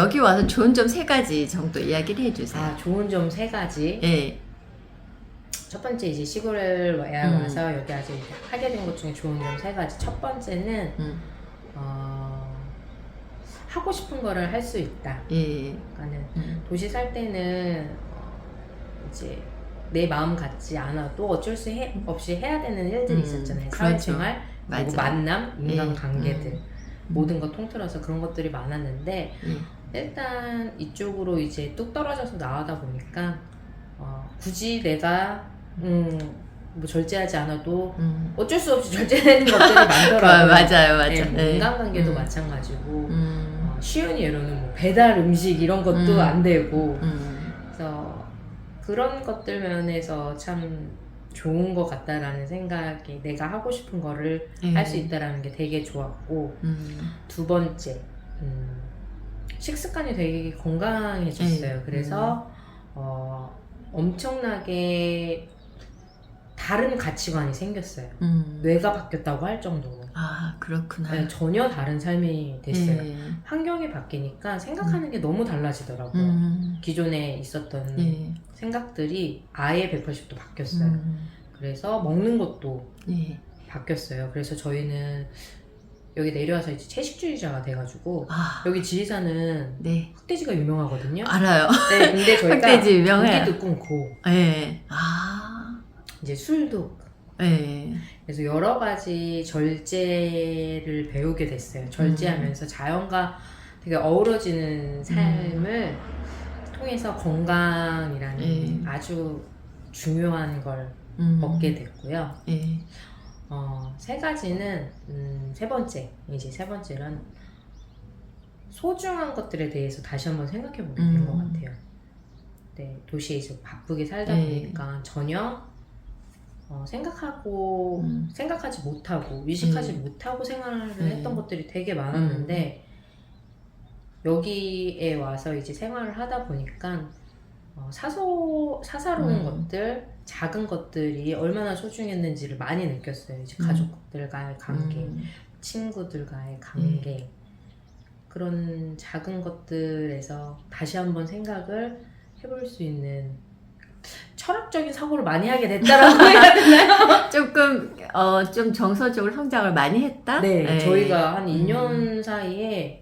여기 와서 좋은 점 세 가지 정도 이야기를 해주세요. 아, 좋은 점 세 가지. 예. 첫 번째 이제 시골을 와야 음. 와서 여기 아직 하게 된 것 중에 좋은 점 세 가지. 첫 번째는 음. 어, 하고 싶은 거를 할 수 있다. 예. 그러니까는 음. 도시 살 때는 어, 이제 내 마음 같지 않아도 어쩔 수 해- 없이 해야 되는 일들이 음, 있었잖아요. 그렇죠. 사회생활, 그리고 맞아. 만남, 인간관계들 음. 모든 거 통틀어서 그런 것들이 많았는데 예. 일단 이쪽으로 이제 뚝 떨어져서 나가다 보니까 어, 굳이 내가 음, 뭐 절제하지 않아도 음. 어쩔 수 없이 절제되는 것들이 아, 많더라고요. 맞아요, 맞아요. 네, 뭐 예. 인간관계도 음. 마찬가지고 음. 어, 쉬운 예로는 뭐 배달 음식 이런 것도 음. 안 되고 음. 그래서 그런 것들 면에서 참 좋은 것 같다라는 생각이 내가 하고 싶은 거를 예. 할수 있다라는 게 되게 좋았고 음. 두 번째 음, 식습관이 되게 건강해졌어요. 네. 그래서 어, 엄청나게 다른 가치관이 생겼어요. 음. 뇌가 바뀌었다고 할 정도로 아, 그렇구나. 네, 전혀 다른 삶이 됐어요. 예. 환경이 바뀌니까 생각하는 게 너무 달라지더라고요. 음. 기존에 있었던 예. 생각들이 아예 180도 바뀌었어요. 음. 그래서 먹는 것도 예. 바뀌었어요. 그래서 저희는 여기 내려와서 이제 채식주의자가 돼가지고 아, 여기 지리산은 네. 흑돼지가 유명하거든요. 알아요. 네, 근데 저희가 흑돼지 유명해요. 고기도 끊고 예. 아. 이제 술도 예. 그래서 여러 가지 절제를 배우게 됐어요. 음. 절제하면서 자연과 되게 어우러지는 삶을 통해서 건강이라는 예. 아주 중요한 걸 음. 얻게 됐고요. 예. 어, 세 가지는 음, 세 번째 이제 세 번째는 소중한 것들에 대해서 다시 한번 생각해 보게 된 음. 것 같아요. 네, 도시에서 바쁘게 살다 네. 보니까 전혀 어, 생각하고 음. 생각하지 못하고 의식하지 음. 못하고 생활을 네. 했던 것들이 되게 많았는데 여기에 와서 이제 생활을 하다 보니까 어, 사소 사사로운 음. 것들 작은 것들이 얼마나 소중했는지를 많이 느꼈어요. 이제 음. 가족들과의 관계, 음. 친구들과의 관계 그런 작은 것들에서 다시 한번 생각을 해볼 수 있는 철학적인 사고를 많이 하게 됐다라고 해야 되나요? 조금 어 좀 정서적으로 성장을 많이 했다. 네, 예. 저희가 한 음. 2년 사이에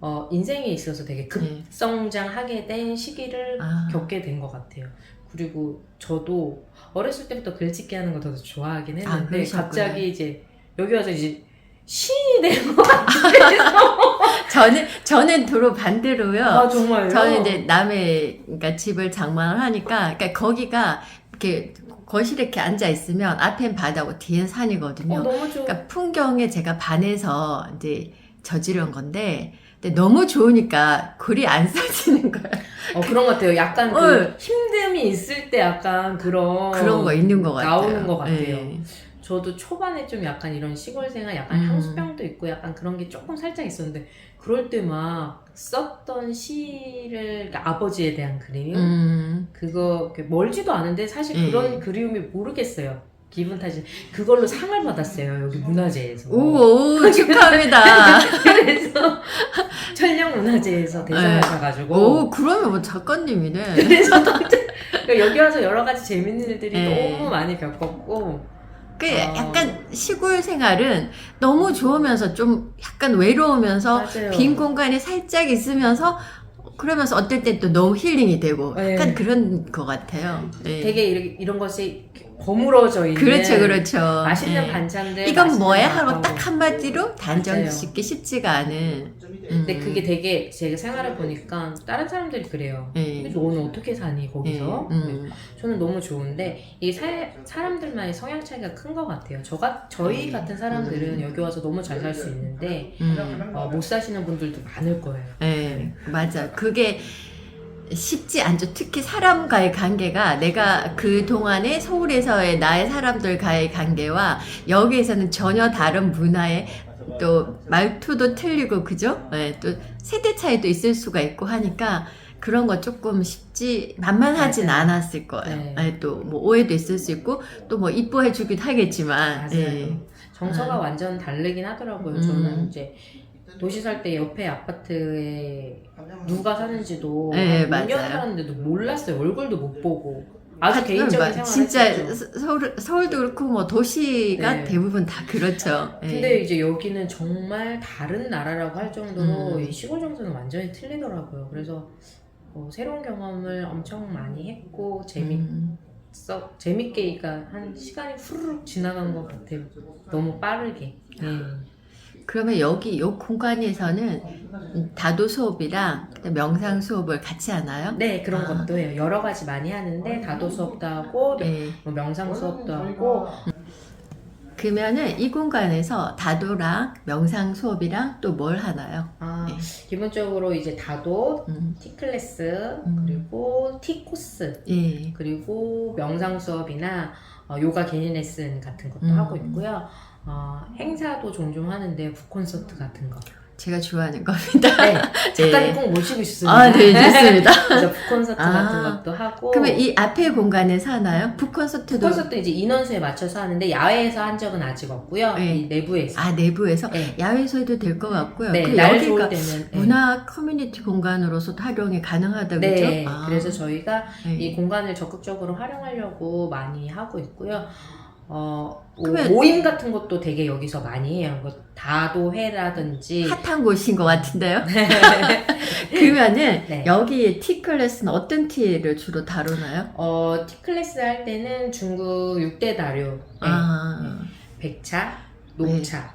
어, 인생에 있어서 되게 급성장하게 된 시기를 아. 겪게 된 것 같아요. 그리고 저도 어렸을 때부터 글짓기 하는 거 더 좋아하긴 아, 했는데 그러셨구나. 갑자기 이제 여기 와서 이제 신이 된 것 같아요. 저는 저는 도로 반대로요. 아 정말요? 저는 이제 남의 그러니까 집을 장만을 하니까 그러니까 거기가 이렇게 거실에 이렇게 앉아 있으면 앞엔 바다고 뒤엔 산이거든요. 어, 너무 좋. 그러니까 풍경에 제가 반해서 이제 저지른 건데 근데 너무 좋으니까 글이 안 써지는 거야. 어 그런 것 같아요. 약간 그 어. 힘듦이 있을 때 약간 그런 그런 거 있는 것 같아요. 나오는 것 같아요. 예. 저도 초반에 좀 약간 이런 시골 생활, 약간 음. 향수병도 있고 약간 그런 게 조금 살짝 있었는데 그럴 때 막 썼던 시를 그러니까 아버지에 대한 그림 음. 그거 멀지도 않은데 사실 예. 그런 그리움이 모르겠어요. 기분 탓이 그걸로 상을 받았어요 여기 문화재에서. 오, 오 축하합니다. 그래서 천령 문화재에서 대상을 네. 받아가지고 오 그러면 뭐 작가님이네. 그래서 그러니까 여기 와서 여러 가지 재밌는 일들이 네. 너무 많이 겪었고 그 어. 약간 시골 생활은 너무 좋으면서 좀 약간 외로우면서 맞아요. 빈 공간이 살짝 있으면서 그러면서 어떨 땐 또 너무 힐링이 되고 네. 약간 그런 것 같아요. 네. 되게 이런, 이런 것이 버무러져 있는 그렇죠, 그렇죠. 맛있는 네. 반찬들 이건 뭐야 하고. 딱 한마디로 단정. 짓기 쉽지가 않은. 근데 음. 그게 되게 제가 생활해 보니까 다른 사람들이 그래요. 네. 근데 너는 어떻게 사니 거기서? 네, 음. 저는 너무 좋은데 이 사, 사람들만의 성향 차이가 큰 것 같아요. 저가 저희 네. 같은 사람들은 여기 와서 너무 잘 살 수 있는데 음. 어, 못 사시는 분들도 많을 거예요. 네, 맞아. 그게 쉽지 않죠. 특히 사람과의 관계가 내가 그 동안에 서울에서의 나의 사람들과의 관계와 여기에서는 전혀 다른 문화의 또 말투도 틀리고 그죠? 네, 또 세대 차이도 있을 수가 있고 하니까 그런 거 조금 쉽지 만만하진 맞아요. 않았을 거예요. 네. 네, 또뭐 오해도 있을 수 있고 또 뭐 이뻐해 주기도 하겠지만. 네. 정서가 아. 완전 다르긴 하더라고요. 음. 저는 이제 도시 살 때 옆에 아파트에 누가 사는지도 네, 한 6년 맞아요. 살았는데도 몰랐어요. 얼굴도 못 보고 아주 아, 개인적인 맞- 생활을 진짜. 서- 서울 서울도 그렇고 뭐 도시가 네. 대부분 다 그렇죠. 예. 근데 이제 여기는 정말 다른 나라라고 할 정도로 음. 이 시골 정서는 완전히 틀리더라고요. 그래서 어, 새로운 경험을 엄청 많이 했고 재밌 음. 써 재밌게 그러니까 한 시간이 후루룩 지나간 것 같아요. 너무 빠르게. 네. 그러면 여기 이 공간에서는 음, 다도 수업이랑 명상 수업을 같이 하나요? 네 그런 아. 것도 해요. 여러 가지 많이 하는데 다도 수업도 하고 네. 뭐 명상 수업도 하고 그러면은 이 공간에서 다도랑 명상 수업이랑 또 뭘 하나요? 아, 네. 기본적으로 이제 다도 음. 티 클래스 음. 그리고 티 코스 예. 그리고 명상 수업이나 어, 요가 개인 레슨 같은 것도 음. 하고 있고요. 어, 행사도 종종 하는데 북콘서트 같은 거. 제가 좋아하는 겁니다. 네, 작가님 예. 꼭 모시고 싶습니다. 아, 네, 좋습니다. 그래서 북콘서트 아. 같은 것도 하고. 그러면 이 앞에 공간에서 하나요? 북콘서트도 북콘서트 이제 인원수에 맞춰서 하는데 야외에서 한 적은 아직 없고요. 네. 이 내부에서. 아 내부에서 네. 야외에서 해도 될 것 같고요. 네, 그날 여기가 좋을 때는. 네. 문화 커뮤니티 공간으로서 활용이 가능하다고 그죠? 네, 아, 그래서 저희가 네. 이 공간을 적극적으로 활용하려고 많이 하고 있고요. 어, 뭐 그러면- 모임 같은 것도 되게 여기서 많이 해요. 뭐 다도회라든지. 핫한 곳인 것 같은데요. 그러면은 네. 여기 티 클래스는 어떤 티를 주로 다루나요? 어, 티 클래스 할 때는 중국 6대 다류. 네. 아, 백차, 녹차,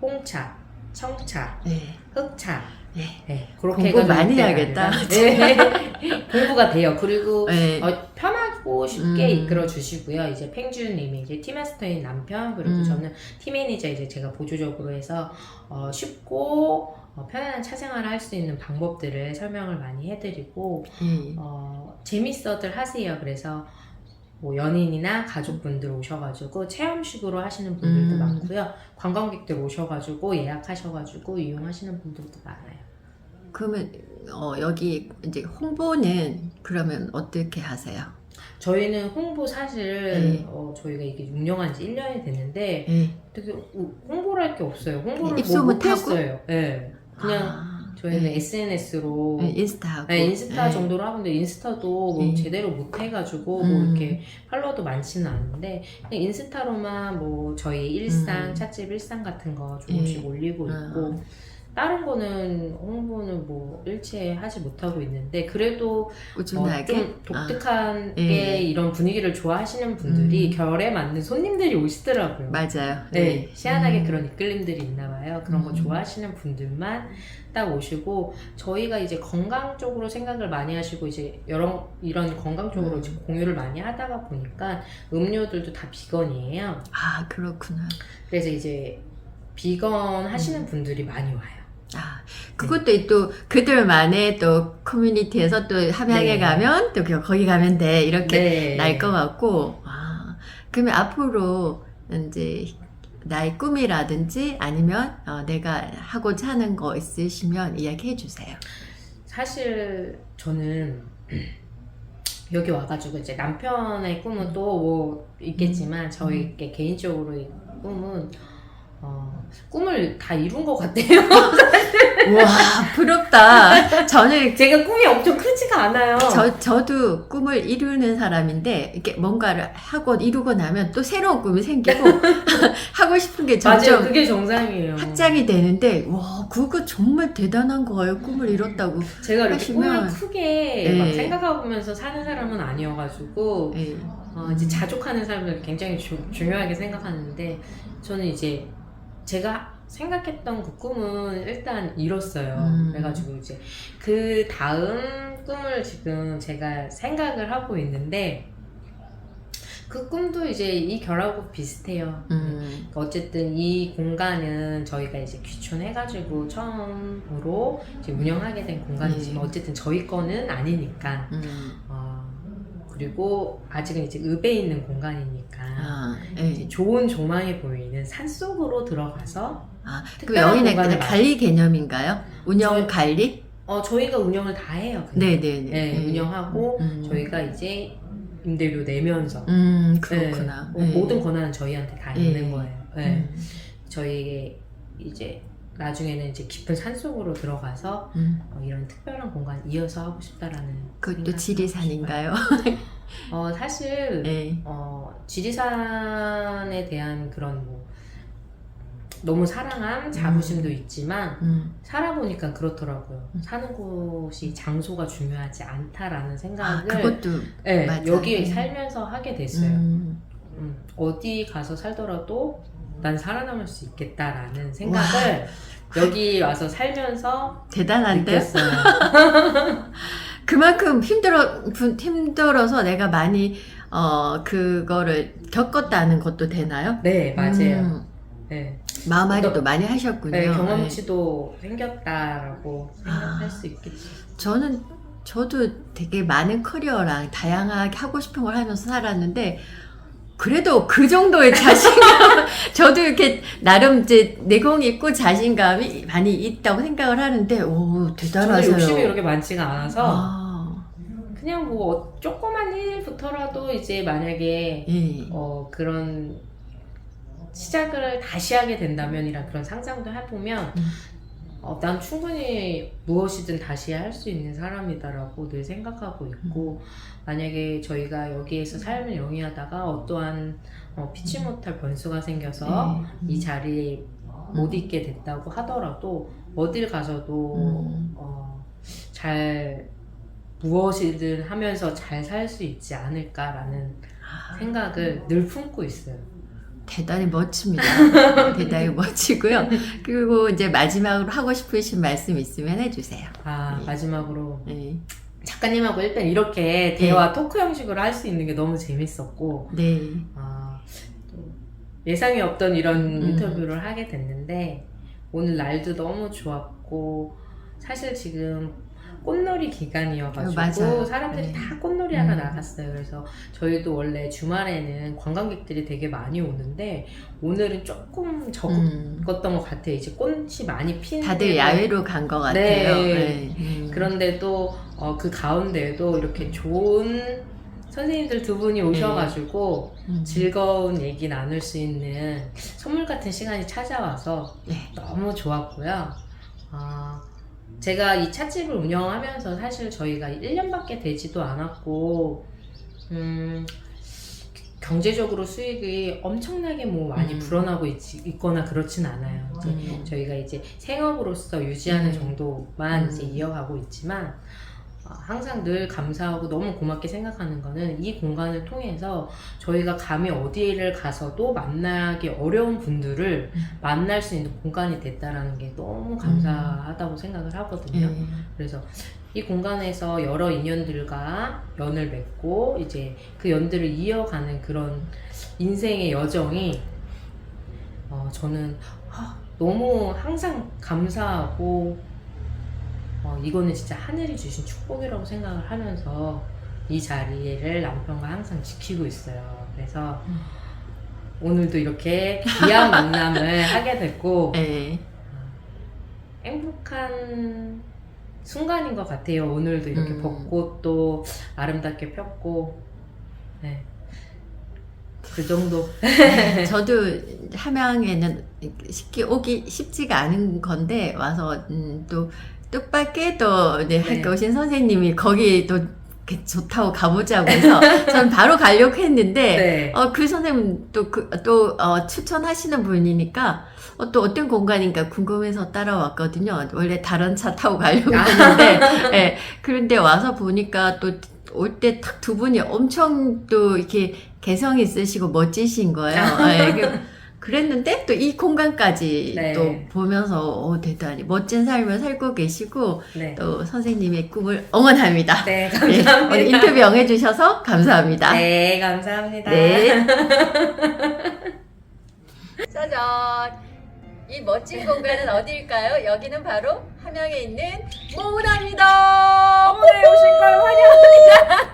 홍차, 청차, 네. 흑차. 네. 네, 그렇게 공부 해가지고 많이 해야겠다. 다류가. 네. 공부가 돼요. 그리고 네. 어, 편하고 쉽게 음. 이끌어 주시고요. 이제 팽주님이 이제 팀마스터인 남편 그리고 음. 저는 팀 매니저 이제 제가 보조적으로 해서 어, 쉽고 어, 편안한 차생활을 할 수 있는 방법들을 설명을 많이 해드리고 예. 어, 재밌어들 하세요. 그래서 뭐 연인이나 가족분들 오셔가지고 체험식으로 하시는 분들도 음. 많고요. 관광객들 오셔가지고 예약하셔가지고 이용하시는 분들도 많아요. 그러면 어, 여기 이제 홍보는 그러면 어떻게 하세요? 저희는 홍보 사실 네. 어, 저희가 이게 운영한 지 1년이 됐는데 예. 되게 우- 홍보를 할 게 없어요. 홍보를 입소문 뭐 타고? 못했어요. 네. 그냥 아, 저희는 네. SNS로 네, 인스타 하고 네, 인스타 네. 정도로 하는데 인스타도 뭐 네. 제대로 못 해가지고 음. 뭐 이렇게 팔로워도 많지는 않은데 그냥 인스타로만 뭐 저희 일상 음. 찻집 일상 같은 거 조금씩 예. 올리고 아. 있고 다른 거는 홍보는 뭐 일체 하지 못하고 있는데 그래도 어, 꾸준하게 좀 독특한 아. 게 예. 이런 분위기를 좋아하시는 분들이 음. 결에 맞는 손님들이 오시더라고요. 맞아요. 네, 희한하게 음. 그런 이끌림들이 있나 봐요. 그런 거 음. 좋아하시는 분들만 딱 오시고 저희가 이제 건강 쪽으로 생각을 많이 하시고 이제 여러 이런 건강 쪽으로 음. 이제 공유를 많이 하다가 보니까 음료들도 다 비건이에요. 아 그렇구나. 그래서 이제 비건 하시는 음. 분들이 많이 와요. 아 그것도 또 그들만의 또 커뮤니티에서 또 함양에 네. 가면 또 그- 거기 가면 돼 이렇게 네. 날것 같고 아 그러면 앞으로 이제 나의 꿈이라든지 아니면 어, 내가 하고자 하는 거 있으시면 이야기해 주세요. 사실 저는 여기 와가지고 이제 남편의 꿈은 또 뭐 있겠지만 저희께 개인적으로 이 꿈은 어, 꿈을 다 이룬 것 같아요. 와 부럽다. 저는 제가 꿈이 엄청 크지가 않아요. 저, 저도 꿈을 이루는 사람인데, 이렇게 뭔가를 하고 이루고 나면 또 새로운 꿈이 생기고, 하고 싶은 게 맞아요. 점점 그게 정상이에요. 확장이 되는데, 와, 그거 정말 대단한 거예요. 꿈을 이뤘다고. 제가 이렇게 하시면- 꿈을 크게 네. 막 생각하면서 사는 사람은 아니어가지고 예. 어, 이제 자족하는 사람들 굉장히 주- 중요하게 생각하는데 저는 이제 제가 생각했던 그 꿈은 일단 이뤘어요. 음. 그래가지고 이제 그 다음 꿈을 지금 제가 생각을 하고 있는데 그 꿈도 이제 이 결하고 비슷해요. 음, 어쨌든 이 공간은 저희가 이제 귀촌해가지고 처음으로 이제 운영하게 된 공간이지만 네. 어쨌든 저희 거는 아니니까 음. 어, 그리고 아직은 이제 읍에 있는 공간이니까 아, 이제 예. 좋은 조망이 보이는 산 속으로 들어가서 아, 그 여기는 그냥 관리 개념인가요? 운영 관리? 어, 저희가 운영을 다 해요. 그냥. 네네네. 네, 운영하고 음. 저희가 이제 임대료 내면서 음, 네, 그렇구나. 뭐 네. 모든 권한은 저희한테 다 네. 있는 거예요. 네. 음. 저희 이제 나중에는 이제 깊은 산 속으로 들어가서 음, 어, 이런 특별한 공간 이어서 하고 싶다라는 그것도 지리산인가요? 어 사실 네. 어, 지리산에 대한 그런 뭐 너무 사랑함, 자부심도 있지만 음, 살아보니까 그렇더라고요. 음. 사는 곳이 장소가 중요하지 않다라는 아, 생각을 그것도 네, 맞아. 여기 음. 살면서 하게 됐어요. 음, 음, 어디 가서 살더라도 난 살아남을 수 있겠다라는 생각을 여기 와서 살면서 대단한데 느꼈어요. 그만큼 힘들어 부- 힘들어서 내가 많이 어 그거를 겪었다는 것도 되나요? 네, 맞아요. 음, 네. 마음앓이도 많이 하셨군요. 네, 경험치도 생겼다라고 생각할 아. 수 있겠죠. 네. 저는 저도 되게 많은 커리어랑 다양하게 하고 싶은 걸 하면서 살았는데 그래도 그 정도의 자신감 저도 이렇게 나름 이제 내공이 있고 자신감이 많이 있다고 생각을 하는데 오 저는 대단하세요. 욕심이 그렇게 많지가 않아서 아, 그냥 뭐 조그만 일부터라도 이제 만약에 예. 어 그런 시작을 다시 하게 된다면이란 그런 상상도 해보면 음. 어, 난 충분히 무엇이든 다시 할 수 있는 사람이다라고 늘 생각하고 있고 만약에 저희가 여기에서 삶을 영위하다가 어떠한 어, 피치 못할 변수가 생겨서 예. 이 자리에 못 있게 됐다고 하더라도 어딜 가서도 음. 어, 잘 무엇이든 하면서 잘 살 수 있지 않을까라는 아, 생각을 늘 품고 있어요. 대단히 멋집니다. 대단히 멋지고요. 그리고 이제 마지막으로 하고 싶으신 말씀 있으면 해주세요. 아 네. 마지막으로 네. 작가님하고 일단 이렇게 대화 토크 형식으로 할 수 있는 게 너무 재밌었고 네. 아, 또 예상이 없던 이런 음. 인터뷰를 하게 됐는데 오늘 날도 너무 좋았고 사실 지금 꽃놀이 기간이어가지고 어, 맞아요. 사람들이 네. 다 꽃놀이 하러 음. 나갔어요. 그래서 저희도 원래 주말에는 관광객들이 되게 많이 오는데 오늘은 조금 적었던 음. 것 같아요. 이제 꽃이 많이 피는 다들 야외로 간 것 같아요. 네. 네. 음. 그런데도 어, 그 가운데에도 이렇게 좋은 선생님들 두 분이 오셔가지고 음. 즐거운 얘기 나눌 수 있는 선물 같은 시간이 찾아와서 네. 너무 좋았고요. 아, 제가 이 찻집을 운영하면서 사실 저희가 1년밖에 되지도 않았고, 음, 경제적으로 수익이 엄청나게 뭐 많이 음. 불어나고 있, 거나 그렇진 않아요. 이제 음. 저희가 이제 생업으로서 유지하는 음. 정도만 음. 이제 이어가고 있지만 어, 항상 늘 감사하고 너무 고맙게 생각하는 거는 이 공간을 통해서 저희가 감히 어디를 가서도 만나기 어려운 분들을 음. 만날 수 있는 공간이 됐다라는 게 너무 감사하다고 생각을 하거든요. 네. 그래서 이 공간에서 여러 인연들과 연을 맺고 이제 그 연들을 이어가는 그런 인생의 여정이 어, 저는 아, 너무 항상 감사하고 어, 이거는 진짜 하늘이 주신 축복이라고 생각을 하면서 이 자리를 남편과 항상 지키고 있어요. 그래서 음. 오늘도 이렇게 귀한 만남을 하게 됐고 네. 행복한 순간인 것 같아요. 오늘도 이렇게 음. 벚꽃도 아름답게 폈고, 네. 그 정도. 저도 함양에는 쉽게 오기 쉽지가 않은 건데 와서 음, 또 뜻밖의 또 네, 네. 학교 오신 선생님이 거기 또 이렇게 좋다고 가보자고 해서 저는 바로 가려고 했는데 네. 어, 그 선생님 또, 그, 또, 어, 추천하시는 분이니까, 어, 또 어떤 공간인가 궁금해서 따라왔거든요. 원래 다른 차 타고 가려고 아. 했는데, 예, 그런데 와서 보니까 또, 올 때 딱 두 분이 엄청 또 이렇게 개성 있으시고 멋지신 거예요. 예, 그- 그랬는데 또 이 공간까지 네. 또 보면서, 어, 대단히 멋진 삶을 살고 계시고, 네. 또 선생님의 꿈을 응원합니다. 네, 예, 감사합니다. 오늘 인터뷰 응해주셔서 감사합니다. 네, 감사합니다. 네. 짜잔. 이 멋진 공간은 어디일까요? 여기는 바로 함양에 있는 모은아입니다. 오늘 오신 걸 환영합니다.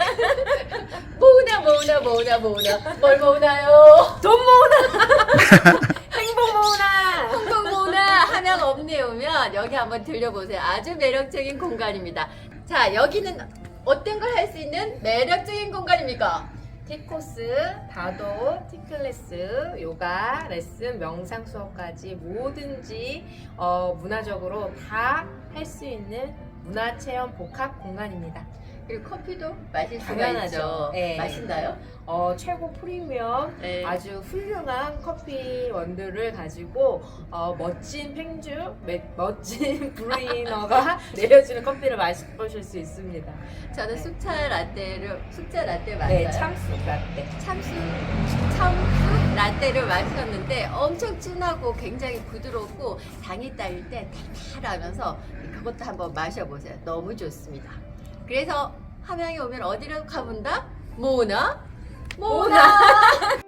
모은아, 모은아, 모은아, 모은아. 뭘 모으나요? 돈 모으나! 행복 모으나! 홍콩 모은아 함양 업내에 오면 여기 한번 들려보세요. 아주 매력적인 공간입니다. 자, 여기는 어떤 걸 할 수 있는 매력적인 공간입니까? 티코스, 다도, 티클래스, 요가, 레슨, 명상 수업까지 뭐든지 어, 문화적으로 다 할 수 있는 문화체험 복합 공간입니다. 그리고 커피도 마실 수가 당연하죠. 있죠. 네. 마신다요? 어, 최고 프리미엄 네. 아주 훌륭한 커피 원두를 가지고 어, 멋진 팽주, 매- 멋진 브루이너가 내려주는 커피를 마셔보실 수 있습니다. 저는 쑥차 라떼를 쑥차 라떼 맞아요? 네, 참수 라떼. 참수 참수 라떼를 마셨는데 엄청 진하고 굉장히 부드럽고 당이 딸릴 때 달달하면서 그것도 한번 마셔보세요. 너무 좋습니다. 그래서 함양에 오면 어디로 가본다? 모나? 모나!